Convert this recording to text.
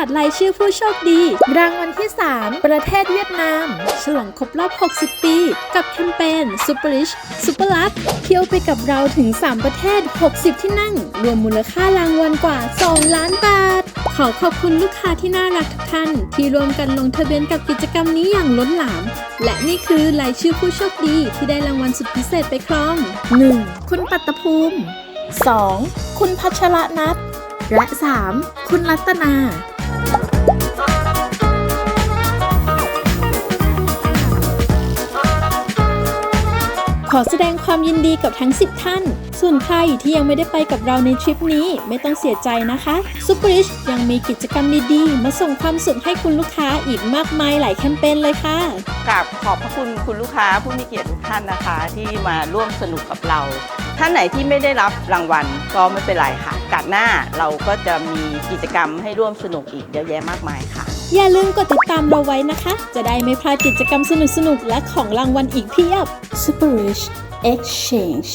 าศรายชื่อผู้โชคดี รางวัลที่ 3 ประเทศเวียดนาม ฉลองครบรอบ 60 ปี กับแคมเปญ Super Rich Super Luck เที่ยวไปกับเราถึง 3 ประเทศ 60 ที่นั่ง รวมมูลค่ารางวัลกว่า 2 ล้านบาท ขอขอบคุณลูกค้าที่น่ารักทุกท่าน ที่ร่วมกันลงทะเบียนกับกิจกรรมนี้อย่างล้นหลาม และนี่คือรายชื่อผู้โชคดีที่ได้รางวัลสุดพิเศษไปครอง 1. คุณปัตตภูมิ 2. คุณพัชระนัทและ 3. คุณรัตนา ขอแสดงความยินดีกับทั้ง 10 ท่าน ส่วนใครที่ยังไม่ได้ไปกับเราในทริปนี้ไม่ต้องเสียใจนะคะซูเปอร์ริชยังมีกิจกรรมดีๆ มาส่งความสุขให้คุณลูกค้าอีกมากมายหลายแคมเปญเลยค่ะกราบขอบพระคุณคุณลูกค้าผู้มีเกียรติทุกท่านนะคะ ที่มาร่วมสนุกกับเรา ท่านไหนที่ไม่ได้รับรางวัลก็ไม่เป็นไรค่ะกาดหน้าเราก็จะมีกิจกรรมให้ร่วมสนุกอีกเยอะแยะมากมายค่ะ อย่าลืมกดติดตามเราไว้นะคะ จะได้ไม่พลาดกิจกรรมสนุกๆ และของรางวัลอีกเพียบ Super Rich Exchange